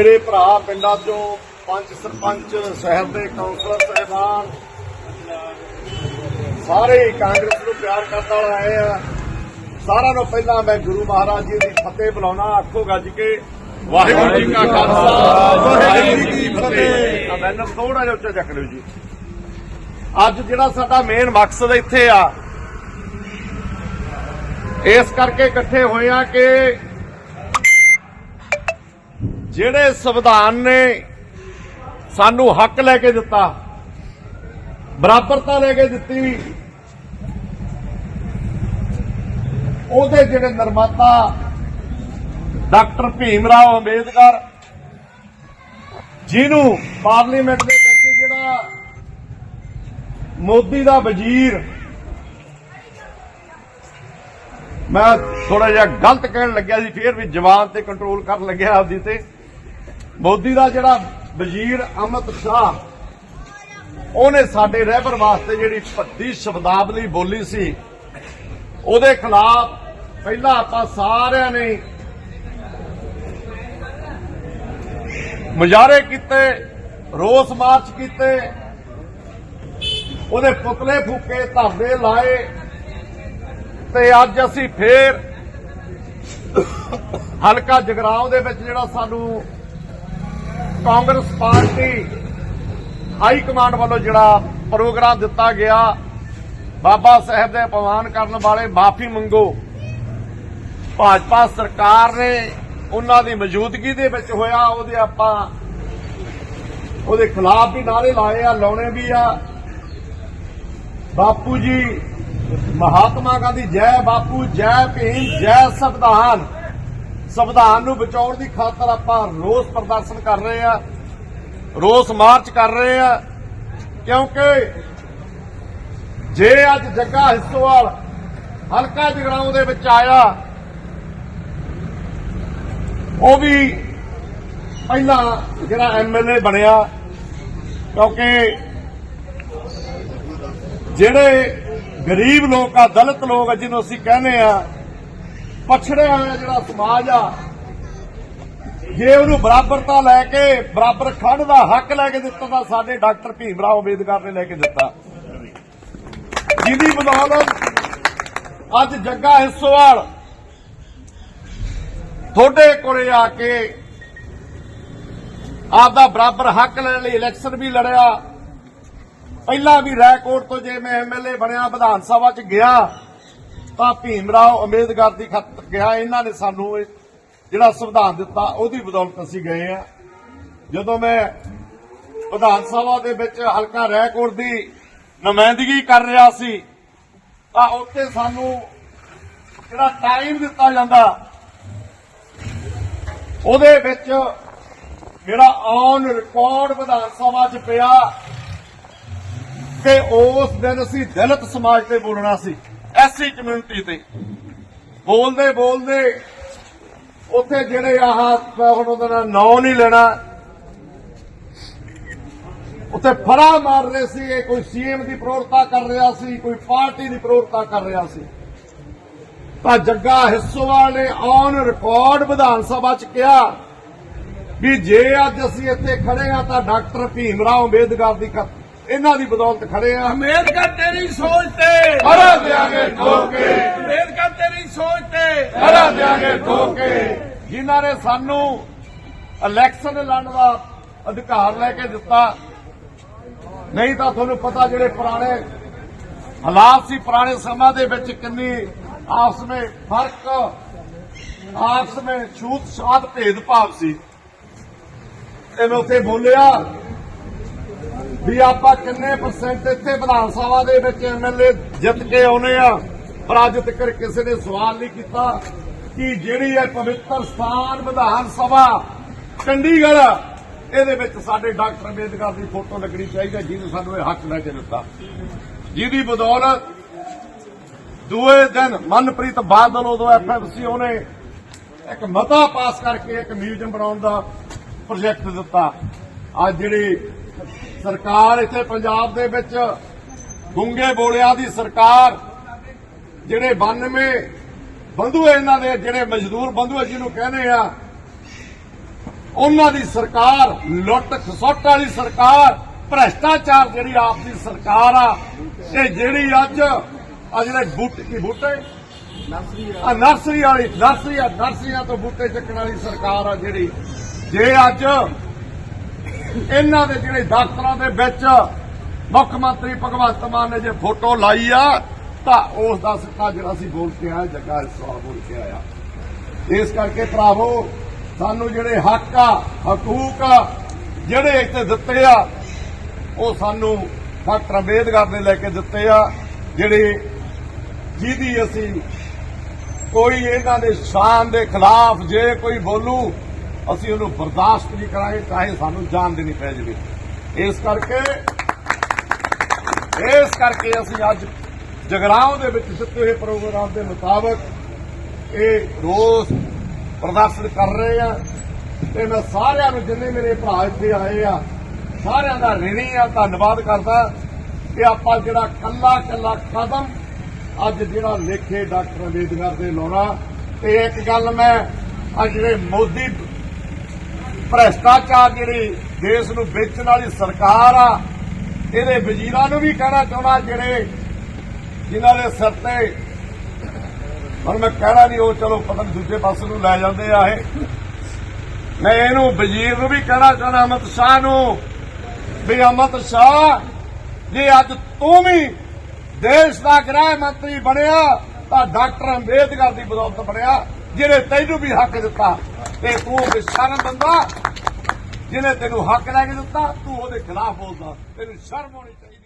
ਮੇਰੇ ਭਰਾ ਪਿੰਡਾਂ ਚੋਂ ਪੰਜ ਸਰਪੰਚ, ਸ਼ਹਿਰ ਦੇ ਕਾਉਂਸਲਰ ਸਹਿਬਾਨ, ਸਾਰੇ ਕਾਂਗਰਸ ਨੂੰ ਪਿਆਰ ਕਰਨ ਆਏ ਆ। ਸਾਰਿਆਂ ਨੂੰ ਪਹਿਲਾਂ ਮੈਂ ਗੁਰੂ ਮਹਾਰਾਜ ਜੀ ਦੀ ਫਤਿਹ ਬੁਲਾਉਣਾ ਆਖੋ ਗੱਜ ਕੇ ਵਾਹਿਗੁਰੂ ਜੀ ਕਾ ਖਾਲਸਾ, ਵਾਹਿਗੁਰੂ ਜੀ ਕੀ ਫਤਿਹ। ਮੈਨੂੰ ਥੋੜਾ ਜਿਹਾ ਉੱਚਾ ਚੱਕ ਲਿਓ ਜੀ। ਅੱਜ ਜਿਹੜਾ ਸਾਡਾ ਮੇਨ ਮਕਸਦ ਇੱਥੇ ਆ, ਇਸ ਕਰਕੇ ਇਕੱਠੇ ਹੋਏ ਆ ਕਿ ਜਿਹੜੇ ਸੰਵਿਧਾਨ ਨੇ ਸਾਨੂੰ ਹੱਕ ਲੈ ਕੇ ਦਿੱਤਾ, ਬਰਾਬਰਤਾ ਲੈ ਕੇ ਦਿੱਤੀ, ਉਹਦੇ ਜਿਹੜੇ ਨਿਰਮਾਤਾ ਡਾਕਟਰ ਭੀਮ ਰਾਓ ਅੰਬੇਦਕਰ, ਜਿਹਨੂੰ ਪਾਰਲੀਮੈਂਟ ਦੇ ਵਿੱਚ ਜਿਹੜਾ ਮੋਦੀ ਦਾ ਵਜ਼ੀਰ, ਮੈਂ ਥੋੜਾ ਜਿਹਾ ਗਲਤ ਕਹਿਣ ਲੱਗਿਆ ਸੀ, ਫੇਰ ਵੀ ਜਵਾਨ ਤੇ ਕੰਟਰੋਲ ਕਰਨ ਲੱਗਿਆ ਆਪਦੀ ਤੇ। ਮੋਦੀ ਦਾ ਜਿਹੜਾ ਵਜ਼ੀਰ ਅਮਿਤ ਸ਼ਾਹ, ਉਹਨੇ ਸਾਡੇ ਰਹਿਬਰ ਵਾਸਤੇ ਜਿਹੜੀ ਭੱਦੀ ਸ਼ਬਦਾਵਲੀ ਬੋਲੀ ਸੀ, ਉਹਦੇ ਖਿਲਾਫ ਪਹਿਲਾਂ ਆਪਾਂ ਸਾਰਿਆਂ ਨੇ ਮੁਜ਼ਾਹਰੇ ਕੀਤੇ, ਰੋਸ ਮਾਰਚ ਕੀਤੇ, ਉਹਦੇ ਪੁਤਲੇ ਫੂਕੇ ਧਰਨੇ ਲਾਏ, ਤੇ ਅੱਜ ਅਸੀਂ ਫੇਰ ਹਲਕਾ ਜਗਰਾਉਂ ਦੇ ਵਿੱਚ ਜਿਹੜਾ ਸਾਨੂੰ ਕਾਂਗਰਸ ਪਾਰਟੀ ਹਾਈ ਕਮਾਂਡ ਵੱਲੋਂ ਜਿਹੜਾ ਪ੍ਰੋਗਰਾਮ ਦਿੱਤਾ ਗਿਆ, ਬਾਬਾ ਸਾਹਿਬ ਦੇ ਅਪਮਾਨ ਕਰਨ ਵਾਲੇ ਮਾਫੀ ਮੰਗੋ। ਭਾਜਪਾ ਸਰਕਾਰ ਨੇ ਉਹਨਾਂ ਦੀ ਮੌਜੂਦਗੀ ਦੇ ਵਿੱਚ ਹੋਇਆ, ਉਹਦੇ ਆਪਾਂ ਉਹਦੇ ਖਿਲਾਫ ਵੀ ਨਾਰੇ ਲਾਏ ਆ, ਲਾਉਣੇ ਵੀ ਆ। ਬਾਪੂ ਜੀ, ਮਹਾਤਮਾ ਗਾਂਧੀ, ਜੈ ਬਾਪੂ, ਜੈ ਭੀਮ, ਜੈ ਸੰਵਿਧਾਨ। ਸੰਵਿਧਾਨ ਨੂੰ ਬਚਾਉਣ ਦੀ ਖਾਤਰ ਆਪਾਂ ਰੋਸ ਪ੍ਰਦਰਸ਼ਨ ਕਰ ਰਹੇ ਆ ਰੋਸ ਮਾਰਚ ਕਰ ਰਹੇ ਆ ਕਿਉਂਕਿ ਜੇ ਅੱਜ ਜੱਗਾ ਹਿੱਸੋਵਾਲ ਹਲਕਾ ਜਗਰਾਉਂ ਦੇ ਵਿੱਚ ਆਇਆ, ਉਹ ਵੀ ਪਹਿਲਾਂ ਜਿਹੜਾ ਐਮਐਲਏ ਬਣਿਆ, ਕਿਉਂਕਿ ਜਿਹੜੇ ਗਰੀਬ ਲੋਕ ਆ, ਦਲਿਤ ਲੋਕ ਆ, ਜਿਹਨੂੰ ਅਸੀਂ ਕਹਿੰਦੇ ਆ ਪਛੜਿਆ ਹੋਇਆ ਜਿਹੜਾ ਸਮਾਜ ਆ, ਜੇ ਉਹਨੂੰ ਬਰਾਬਰਤਾ ਲੈ ਕੇ ਬਰਾਬਰ ਖੜ੍ਹਨ ਦਾ ਹੱਕ ਲੈ ਕੇ ਦਿੱਤਾ ਤਾਂ ਸਾਡੇ ਡਾਕਟਰ ਭੀਮ ਰਾਓ ਅੰਬੇਦਕਰ ਨੇ ਲੈ ਕੇ ਦਿੱਤਾ। ਜਿਹਦੀ ਬਦੌਲਤ ਅੱਜ ਜੱਗਾ ਹਿੱਸੋਵਾਲ ਤੁਹਾਡੇ ਕੋਲੇ ਆ ਕੇ ਆਪਦਾ ਬਰਾਬਰ ਹੱਕ ਲੈਣ ਲਈ ਇਲੈਕਸ਼ਨ ਵੀ ਲੜਿਆ। ਪਹਿਲਾਂ ਵੀ ਰੈਕੋਰਡ ਤੋਂ ਜੇ ਮੈਂ ਐਮਐਲਏ ਬਣਿਆ, ਵਿਧਾਨ ਸਭਾ 'ਚ ਗਿਆ ਤਾਂ ਭੀਮ ਰਾਓ ਅੰਬੇਦਕਰ ਦੀ ਖਤ ਗਿਆ ਇਹਨਾਂ ਨੇ ਸਾਨੂੰ ਜਿਹੜਾ ਸੰਵਿਧਾਨ ਦਿੱਤਾ, ਉਹਦੀ ਬਦੌਲਤ ਅਸੀਂ ਗਏ ਆ ਜਦੋਂ ਮੈਂ ਵਿਧਾਨ ਸਭਾ ਦੇ ਵਿੱਚ ਹਲਕਾ ਰੈਕੋਰਡ ਦੀ ਨੁਮਾਇੰਦਗੀ ਕਰ ਰਿਹਾ ਸੀ, ਤਾਂ ਉੱਥੇ ਸਾਨੂੰ ਜਿਹੜਾ ਟਾਈਮ ਦਿੱਤਾ ਜਾਂਦਾ, ਉਹਦੇ ਵਿੱਚ ਜਿਹੜਾ ਔਨ ਰਿਕਾਰਡ ਵਿਧਾਨ ਸਭਾ 'ਚ ਪਿਆ ਕਿ ਉਸ ਦਿਨ ਅਸੀਂ ਦਲਿਤ ਸਮਾਜ ਤੇ ਬੋਲਣਾ ਸੀ। ਐਸਸੀ ਕਮਿਊਨਿਟੀ ਤੇ ਬੋਲਦੇ ਬੋਲਦੇ ਉੱਥੇ ਜਿਹੜੇ ਆਹ, ਮੈਂ ਹੁਣ ਉਹਦਾ ਨਾਂ ਨਾਂ ਨਹੀਂ ਲੈਣਾ। ਉੱਥੇ ਫਰਾ ਮਾਰ ਰਹੇ ਸੀ, ਇਹ ਕੋਈ ਸੀਐਮ ਦੀ ਪ੍ਰੋਰਤਾ ਕਰ ਰਿਹਾ ਸੀ, ਕੋਈ ਪਾਰਟੀ ਦੀ ਪ੍ਰੋਰਤਾ ਕਰ ਰਿਹਾ ਸੀ। ਤਾਂ ਜੱਗਾ ਹਿੱਸੋਵਾਲ ਨੇ ਔਨ ਰਿਕਾਰਡ ਵਿਧਾਨ ਸਭਾ 'ਚ ਕਿਹਾ ਵੀ ਜੇ ਅੱਜ ਅਸੀਂ ਇੱਥੇ ਖੜੇ ਆ ਤਾਂ ਡਾਕਟਰ ਭੀਮ ਰਾਓ ਅੰਬੇਦਕਰ ਦੀ ਖ- ਇਹਨਾਂ ਦੀ ਬਦੌਲਤ ਖੜੇ ਆ। ਅੰਬੇਦਕਰ ਤੇਰੀ ਸੋਚ ਤੇ। ਹਰਾ ਦਿਆਂਗੇ ਠੋਕੇ। ਅੰਬੇਦਕਰ ਤੇਰੀ ਸੋਚ ਤੇ। ਹਰਾ ਦਿਆਂਗੇ ਠੋਕੇ। ਜਿਨ੍ਹਾਂ ਨੇ ਸਾਨੂੰ ਇਲੈਕਸ਼ਨ ਲੜਨ ਦਾ ਅਧਿਕਾਰ ਲੈ ਕੇ ਦਿੱਤਾ। ਨਹੀਂ ਤਾਂ ਤੁਹਾਨੂੰ ਪਤਾ ਜਿਹੜੇ ਪੁਰਾਣੇ ਹਾਲਾਤ ਸੀ ਪੁਰਾਣੇ ਸਮਾਂ ਦੇ ਵਿੱਚ ਕਿੰਨੀ ਆਪਸ ਵਿੱਚ ਫ਼ਰਕ ਆਪਸ ਵਿੱਚ ਛੂਤ ਛਾਤ ਭੇਦਭਾਵ ਸੀ। ਤੇ ਮੈਂ ਉੱਥੇ ਬੋਲਿਆ ਵੀ ਆਪਾਂ ਕਿੰਨੇ ਪਰਸੈਂਟ ਇੱਥੇ ਵਿਧਾਨ ਸਭਾ ਦੇ ਵਿੱਚ ਐਮਐਲਏ ਜਿੱਤ ਕੇ ਆਉਨੇ ਆ? ਪਰ ਅੱਜ ਤੱਕ ਕਿਸੇ ਨੇ ਸਵਾਲ ਨਹੀਂ ਕੀਤਾ ਕਿ ਜਿਹੜੀ ਇਹ ਪਵਿੱਤਰ ਸਥਾਨ ਵਿਧਾਨ ਸਭਾ ਚੰਡੀਗੜ੍ਹ, ਇਹਦੇ ਵਿੱਚ ਸਾਡੇ ਡਾਕਟਰ ਅੰਬੇਦਕਰ ਦੀ ਫੋਟੋ ਲੱਗਣੀ ਚਾਹੀਦੀ ਹੈ, ਜਿਹਨੇ ਸਾਨੂੰ ਇਹ ਹੱਕ ਲੈ ਕੇ ਦਿੱਤਾ। ਜਿਹਦੀ ਬਦੌਲਤ ਦੂਏ ਦਿਨ ਮਨਪ੍ਰੀਤ ਬਾਦਲ ਉਦੋਂ ਐਫਐਫਸੀ ਉਹਨੇ ਇੱਕ ਮਤਾ ਪਾਸ ਕਰਕੇ ਇੱਕ ਮਿਊਜ਼ੀਅਮ ਬਣਾਉਣ ਦਾ ਪ੍ਰੋਜੈਕਟ ਦਿੱਤਾ। ਅੱਜ ਜਿਹੜੀ ਸਰਕਾਰ ਇੱਥੇ ਪੰਜਾਬ ਦੇ ਵਿੱਚ ਗੁੰਗੇ ਬੋਲਿਆਂ ਦੀ ਸਰਕਾਰ, ਜਿਹੜੇ 92 ਬੰਧੂ ਇਹਨਾਂ ਦੇ, ਜਿਹੜੇ ਮਜ਼ਦੂਰ ਬੰਧੂ ਜਿਹਨੂੰ ਕਹਿੰਦੇ ਆ, ਉਹਨਾਂ ਦੀ ਸਰਕਾਰ, ਲੁੱਟ ਖਸੁੱਟ ਵਾਲੀ ਸਰਕਾਰ, ਭ੍ਰਸ਼ਟਾਚਾਰ ਜਿਹੜੀ ਆਪ ਦੀ ਸਰਕਾਰ ਆ ਇਹ ਜਿਹੜੀ ਅੱਜ ਆ ਜਿਹੜੇ ਬੂਟੇ, ਕੀ ਬੂਟੇ? ਆ ਨਰਸਰੀ ਵਾਲੀ, ਨਰਸਰੀ ਆ, ਨਰਸਰੀਆਂ ਤੋਂ ਬੂਟੇ ਚੱਕਣ ਵਾਲੀ ਸਰਕਾਰ ਆ ਜਿਹੜੀ, ਜੇ ਅੱਜ ਇਹਨਾਂ ਦੇ ਜਿਹੜੇ ਦਫ਼ਤਰਾਂ ਦੇ ਵਿੱਚ ਮੁੱਖ ਮੰਤਰੀ ਭਗਵੰਤ ਮਾਨ ਨੇ ਜੇ ਫੋਟੋ ਲਾਈ ਆ, ਤਾਂ ਉਸ ਦਾ ਸਿੱਟਾ ਜਿਹੜਾ ਸੀ ਬੋਲ ਕੇ ਆਇਆ ਜੱਗਾ ਇਸ ਵਾਰ ਬੋਲ ਕੇ ਆਇਆ। ਇਸ ਕਰਕੇ ਭਰਾਵੋ, ਸਾਨੂੰ ਜਿਹੜੇ ਹੱਕ ਆ, ਹਕੂਕ ਆ, ਜਿਹੜੇ ਇੱਥੇ ਦਿੱਤੇ ਆ, ਉਹ ਸਾਨੂੰ ਡਾਕਟਰ ਅੰਬੇਦਕਰ ਨੇ ਲੈ ਕੇ ਦਿੱਤੇ ਆ, ਜਿਹੜੇ ਜਿਹਦੀ ਅਸੀਂ ਕੋਈ ਇਹਨਾਂ ਦੇ ਸ਼ਾਨ ਦੇ ਖਿਲਾਫ ਜੇ ਕੋਈ ਬੋਲੂ ਅਸੀਂ ਉਹਨੂੰ ਬਰਦਾਸ਼ਤ ਨਹੀਂ ਕਰਾਂਗੇ, ਚਾਹੇ ਸਾਨੂੰ ਜਾਨ ਦੇਣੀ ਪੈ ਜਾਵੇ। ਇਸ ਕਰਕੇ ਇਸ ਕਰਕੇ ਅਸੀਂ ਅੱਜ ਜਗਰਾਉਂ ਦੇ ਵਿੱਚ ਦਿੱਤੇ ਹੋਏ ਪ੍ਰੋਗਰਾਮ ਦੇ ਮੁਤਾਬਕ ਇਹ ਰੋਸ ਪ੍ਰਦਰਸ਼ਨ ਕਰ ਰਹੇ ਆ ਤੇ ਮੈਂ ਸਾਰਿਆਂ ਨੂੰ, ਜਿੰਨੇ ਮੇਰੇ ਭਰਾ ਇੱਥੇ ਆਏ ਆ, ਸਾਰਿਆਂ ਦਾ ਰਿਣੀ ਆ, ਧੰਨਵਾਦ ਕਰਦਾ। ਕਿ ਆਪਾਂ ਜਿਹੜਾ ਕੱਲਾ ਕੱਲਾ ਕਦਮ ਅੱਜ ਜਿਹੜਾ ਲੇਖੇ ਡਾਕਟਰ ਅੰਬੇਦਕਰ ਦੇ ਲਾਉਣਾ, ਤੇ ਇੱਕ ਗੱਲ ਮੈਂ ਆ ਜਿਹੜੇ ਮੋਦੀ ਭ੍ਰਸ਼ਟਾਚਾਰ ਜਿਹੜੀ ਦੇਸ਼ ਨੂੰ ਵੇਚਣ ਵਾਲੀ ਸਰਕਾਰ ਆ, ਇਹਦੇ ਵਜ਼ੀਰਾਂ ਨੂੰ ਵੀ ਕਹਿਣਾ ਚਾਹੁੰਦਾ ਜਿਹੜੇ ਜਿਨ੍ਹਾਂ ਦੇ ਸਿਰ ਤੇ ਹੁਣ ਮੈਂ ਕਹਿਣਾ ਨਹੀਂ, ਉਹ ਚਲੋ ਪਤਾ ਨਹੀਂ ਦੂਜੇ ਪਾਸੇ ਨੂੰ ਲੈ ਜਾਂਦੇ ਆ ਇਹ। ਮੈਂ ਇਹਨੂੰ ਵਜ਼ੀਰ ਨੂੰ ਵੀ ਕਹਿਣਾ ਚਾਹੁੰਦਾ, ਅਮਿਤ ਸ਼ਾਹ ਨੂੰ। ਵੀ ਅਮਿਤ ਸ਼ਾਹ, ਜੇ ਅੱਜ ਤੂੰ ਵੀ ਦੇਸ਼ ਦਾ ਗ੍ਰਹਿ ਮੰਤਰੀ ਬਣਿਆ, ਤਾਂ ਡਾਕਟਰ ਅੰਬੇਦਕਰ ਦੀ ਬਦੌਲਤ ਬਣਿਆ, ਜਿਹਨੇ ਤੈਨੂੰ ਵੀ ਹੱਕ ਦਿੱਤਾ। ਤੇ ਤੂੰ ਬਿਸ਼ਰਮ ਬੰਦਾ ਜਿਹਨੇ ਤੈਨੂੰ ਹੱਕ ਲੈ ਕੇ ਦਿੱਤਾ, ਤੂੰ ਉਹਦੇ ਖਿਲਾਫ ਬੋਲਦਾ, ਤੈਨੂੰ ਸ਼ਰਮ ਹੋਣੀ ਚਾਹੀਦੀ।